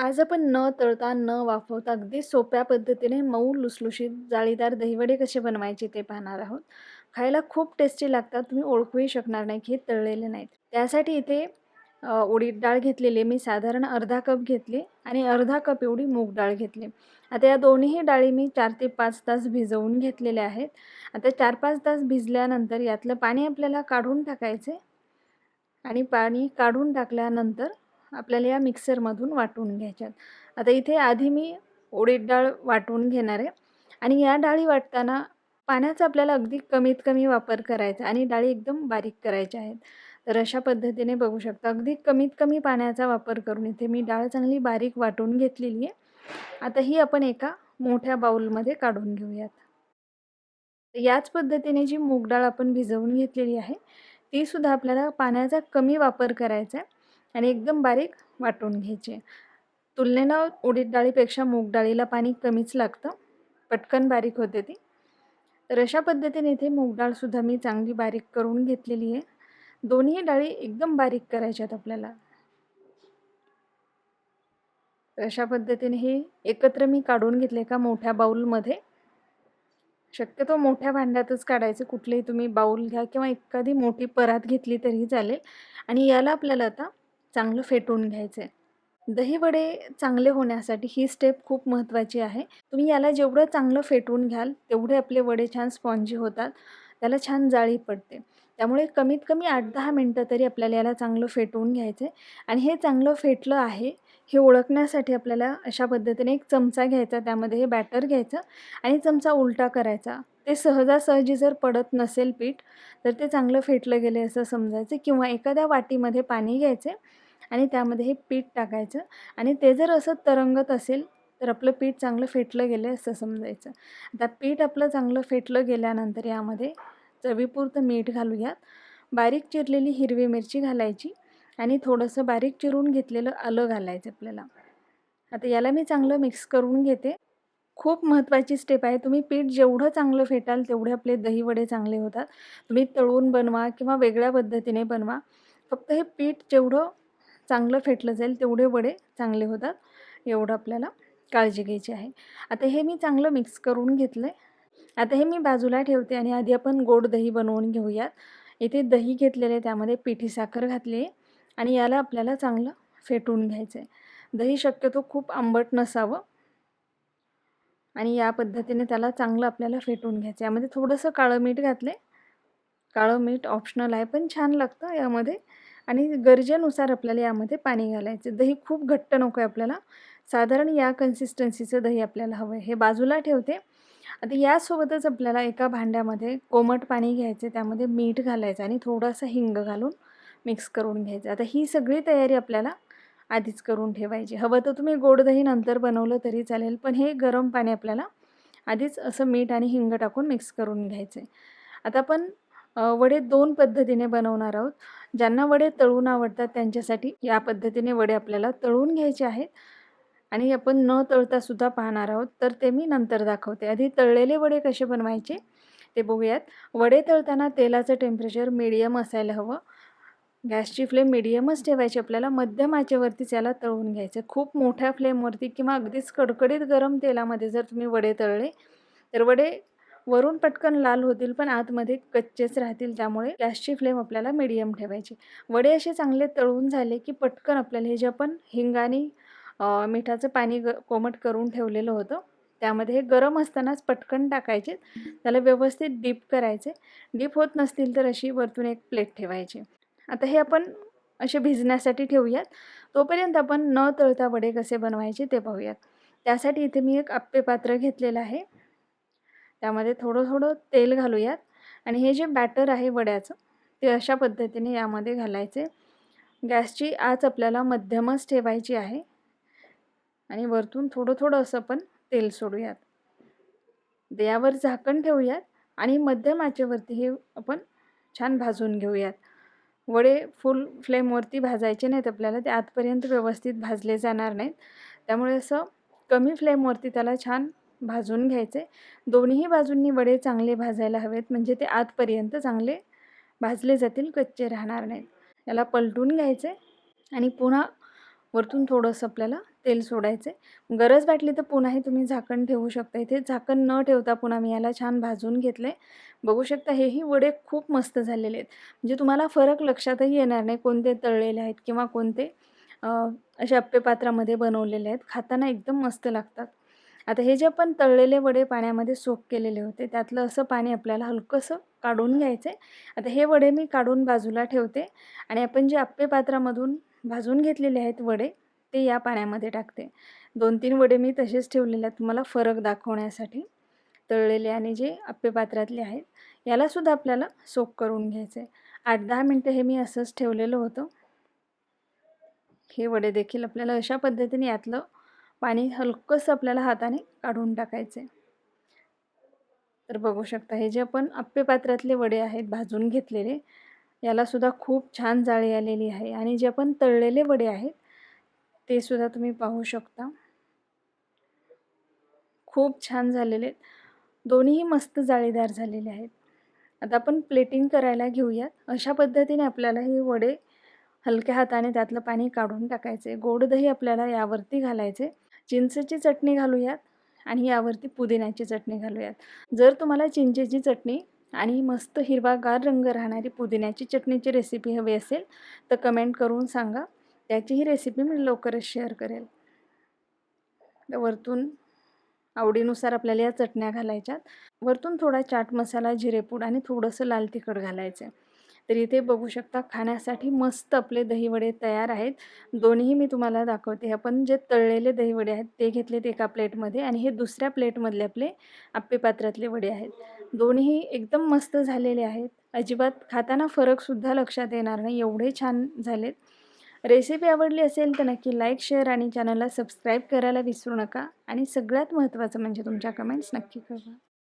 आज आपण न तळता, न वाफवता अगदी सोप्या पद्धतीने मऊ लुसलुशीत जाळीदार दहीवडे कसे बनवायचे ते पाहणार आहोत. खायला खूप टेस्टी लागतात. तुम्ही ओळखूही शकणार नाही की हे तळलेले नाहीत. त्यासाठी इथे उडीद डाळ घेतलेली आहे मी साधारण अर्धा कप घेतली आणि अर्धा कप एवढी मूग डाळ घेतली. आता या दोन्हीही डाळी मी चार ते पाच तास भिजवून घेतलेल्या आहेत. आता 4-5 तास भिजल्यानंतर यातलं पाणी आपल्याला काढून टाकायचे आणि पाणी काढून टाकल्यानंतर आपल्याला या मिक्सरमधून वाटून घ्यायच्यात. आता इथे आधी मी उडीद डाळ वाटून घेणार आहे आणि या डाळी वाटताना पाण्याचा आपल्याला अगदी कमीत कमी वापर करायचा आणि डाळी एकदम बारीक करायच्या आहेत. तर अशा पद्धतीने बघू शकता अगदी कमीत कमी पाण्याचा वापर करून इथे मी डाळ चांगली बारीक वाटून घेतलेली आहे. आता ही आपण एका मोठ्या बाउलमध्ये काढून घेऊयात. याच पद्धतीने जी मूग डाळ आपण भिजवून घेतलेली आहे, तीसुद्धा आपल्याला पाण्याचा कमी वापर करायचा आहे आणि एकदम बारीक वाटून घ्यायचे तुलनेनं उडीद डाळीपेक्षा मूग डाळीला पाणी कमीच लागतं. पटकन बारीक होते ती. तर अशा पद्धतीने इथे मूग डाळसुद्धा मी चांगली बारीक करून घेतलेली आहे. दोन्ही डाळी एकदम बारीक करायच्या आहेत आपल्याला. तर अशा पद्धतीने हे एकत्र मी काढून घेतले का मोठ्या बाउलमध्ये. शक्यतो मोठ्या भांड्यातच काढायचे. कुठलेही तुम्ही बाऊल घ्या किंवा एखादी मोठी परात घेतली तरी चालेल आणि याला आपल्याला आता चांगलं फेटून घ्यायचं दहीवडे चांगले होण्यासाठी ही स्टेप खूप महत्त्वाची आहे. तुम्ही याला जेवढं चांगलं फेटून घ्याल, तेवढे आपले वडे छान स्पॉन्जी होतात. त्याला छान जाळी पडते. त्यामुळे कमीत कमी आठ दहा मिनटं तरी आपल्याला याला चांगलं फेटवून घ्यायचं आहे आणि हे चांगलं फेटलं आहे, हे ओळखण्यासाठी आपल्याला अशा पद्धतीने एक चमचा घ्यायचा, त्यामध्ये हे बॅटर घ्यायचं आणि चमचा उलटा करायचा. ते सहजासहजी जर पडत नसेल पीठ, तर ते चांगलं फेटलं गेलं असं समजायचं किंवा एखाद्या वाटीमध्ये पाणी घ्यायचे आणि त्यामध्ये हे पीठ टाकायचं आणि ते जर असं तरंगत असेल, तर आपलं पीठ चांगलं फेटलं गेलं असं समजायचं. आता पीठ आपलं चांगलं फेटलं गेल्यानंतर यामध्ये चवीपुरतं मीठ घालूयात. बारीक चिरलेली हिरवी मिरची घालायची आणि थोडंसं बारीक चिरून घेतलेलं आलं घालायचं आपल्याला. आता याला मी चांगलं मिक्स करून घेते. खूप महत्त्वाची स्टेप आहे. तुम्ही पीठ जेवढं चांगलं फेटाल, तेवढे आपले दहीवडे चांगले होतात. तुम्ही तळून बनवा किंवा वेगळ्या पद्धतीने बनवा. फक्त हे पीठ जेवढं चांगलं फेटलं जाईल, तेवढे वडे चांगले होतात. एवढं आपल्याला काळजी घ्यायची आहे. आता हे मी चांगलं मिक्स करून घेतलं आहे. आता हे मी बाजूला ठेवते आणि आधी आपण गोड दही बनवून घेऊयात. इथे दही घेतलेलं आहे, त्यामध्ये पिठी साखर घातली आहे आणि याला आपल्याला चांगलं फेटून घ्यायचं आहे. दही शक्यतो खूप आंबट नसावं आणि या पद्धतीने त्याला चांगलं आपल्याला फेटून घ्यायचं यामध्ये थोडंसं काळं मीठ घातले काळं मीठ ऑप्शनल आहे, पण छान लागतं यामध्ये आणि गरजेनुसार आपल्याला यामध्ये पाणी घालायचं. दही खूप घट्ट नको आहे आपल्याला. साधारण या कन्सिस्टन्सीचं दही आपल्याला हवं आहे. हे बाजूला ठेवते. आता यासोबतच आपल्याला एका भांड्यामध्ये कोमट पाणी घ्यायचं, त्यामध्ये मीठ घालायचं आणि थोडासा हिंग घालून मिक्स करून घ्यायचं. आता ही सगळी तयारी आपल्याला आधीच करून ठेवायची. हवं तर तुम्ही गोड दही नंतर बनवलं तरी चालेल, पण हे गरम पाणी आपल्याला आधीच असं मीठ आणि हिंग टाकून मिक्स करून घ्यायचं आहे. आता आपण वडे दोन पद्धतीने बनवणार आहोत. ज्यांना वडे तळून आवडतात त्यांच्यासाठी या पद्धतीने वडे आपल्याला तळून घ्यायचे आहेत आणि आपण न तळतासुद्धा पाहणार आहोत, तर ते मी नंतर दाखवते. आधी तळलेले वडे कसे बनवायचे ते बघूयात. वडे तळताना तेलाचं टेम्परेचर मीडियम असायला हवं. गॅसची फ्लेम मिडियमच ठेवायची आपल्याला. मध्यम आचेवरतीच याला तळून घ्यायचं. खूप मोठ्या फ्लेमवरती किंवा अगदीच कडकडीत गरम तेलामध्ये जर तुम्ही वडे तळले, तर वडे वरून पटकन लाल होतील, पण आतमध्ये कच्चेच राहतील. त्यामुळे गॅसची फ्लेम आपल्याला मिडियम ठेवायची. वडे असे चांगले तळून झाले, की पटकन आपल्याला हे जे आपण हिंगाने मिठाचं पाणी ग कोमट करून ठेवलेलं होतं, त्यामध्ये हे गरम असतानाच पटकन टाकायचे. त्याला व्यवस्थित डीप करायचे. डीप होत नसतील तर अशी वरतून एक प्लेट ठेवायची. आता हे आपण असे भिजण्यासाठी ठेवूयात. तोपर्यंत आपण न तळता वडे कसे बनवायचे ते पाहूयात. त्यासाठी इथे मी एक आप्पे पात्र घेतलेलं आहे. त्यामध्ये थोडं-थोडं तेल घालूयात आणि हे जे बॅटर आहे वड्याचं, ते अशा पद्धतीने यामध्ये घालायचे. गॅसची आच आपल्याला मध्यमच ठेवायची आहे आणि वरतून थोडं-थोडं असं पण तेल सोडूयात. यावर झाकण ठेवूयात आणि मध्यम आचेवरती हे आपण छान भाजून घेऊयात. वडे फुल फ्लेमवरती भाजायचे नाहीत आपल्याला. ते आतपर्यंत व्यवस्थित भाजले जाणार नाहीत. त्यामुळे असं कमी फ्लेमवरती त्याला छान भाजून घ्यायचे. दोन्हीही बाजूंनी वडे चांगले भाजायला हवेत, म्हणजे ते आतपर्यंत चांगले भाजले जातील, कच्चे राहणार नाहीत. याला पलटून घ्यायचे आणि पुन्हा वरतून थोडंसं आपल्याला तेल सोडायचं आहे गरज वाटली तर पुन्हाही तुम्ही झाकण ठेवू शकता. इथे झाकण न ठेवता पुन्हा मी याला छान भाजून घेतले बघू शकता हेही वडे खूप मस्त झालेले आहेत. म्हणजे तुम्हाला फरक लक्षातही येणार नाही कोणते तळलेले आहेत किंवा कोणते असे अप्पे पात्रामध्ये बनवलेले आहेत. खाताना एकदम मस्त लागतात. आता हे जे आपण तळलेले वडे पाण्यामध्ये सोक केलेले होते त्यातलं असं पाणी आपल्याला हलकंसं काढून घ्यायचं आहे आता हे वडे मी काढून बाजूला ठेवते आणि आपण जे अप्पेपात्रामधून भाजून घेतलेले आहेत वडे ते या पाण्यामध्ये टाकते. दोन तीन वडे मी तसेच ठेवलेले आहेत तुम्हाला फरक दाखवण्यासाठी. तळलेले आणि जे अप्पेपात्रातले आहेत यालासुद्धा आपल्याला सोक करून घ्यायचं आहे आठ दहा मिनटं हे मी असंच ठेवलेलं होतं. हे वडे देखील आपल्याला अशा पद्धतीने यातलं पाणी हलकंसं आपल्याला हाताने काढून टाकायचे तर बघू शकता हे जे आपण अप्पेपात्रातले वडे आहेत भाजून घेतलेले यालासुद्धा खूप छान जाळी आलेली आहे आणि जे आपण तळलेले वडे आहेत ते सुद्धा तुम्ही पाहू शकता. खूप छान झालेले आहेत. दोन्हीही मस्त जाळीदार झालेले आहेत. आता आपण प्लेटिंग करायला घेऊयात. अशा पद्धतीने आपल्याला हे वडे हलक्या हाताने त्यातलं पाणी काढून टाकायचे. गोड दही आपल्याला यावरती घालायचे. चिंचेची चटणी घालूयात आणि यावरती पुदिन्याची चटणी घालूयात. जर तुम्हाला चिंचेची चटणी आणि मस्त हिरवागार रंग राहणारी पुदिन्याची चटणीची रेसिपी हवी असेल तर कमेंट करून सांगा. त्याचीही रेसिपी मी लवकरच शेअर करेल. वरतून आवडीनुसार आपल्याला या चटण्या घालायच्यात. वरतून थोडा चाट मसाला जिरेपूड आणि थोडंसं लाल तिखट घालायचं. आहे तर इथे बघू शकता खाण्यासाठी मस्त आपले दहीवडे तयार आहेत. दोन्ही मी तुम्हाला दाखवते. आपण जे तळलेले दहीवडे आहेत ते घेतलेत एका प्लेटमध्ये आणि हे दुसऱ्या प्लेटमधले आपले आप्पे पात्रातले वडे आहेत. दोन्ही एकदम मस्त झालेले आहेत. अजिबात खाताना फरकसुद्धा लक्षात येणार नाही. एवढे छान झालेत. रेसिपी आवडली असेल तर नक्की लाईक शेअर आणि चॅनलला सबस्क्राईब करायला विसरू नका. आणि सगळ्यात महत्त्वाचं म्हणजे तुमच्या कमेंट्स नक्की करा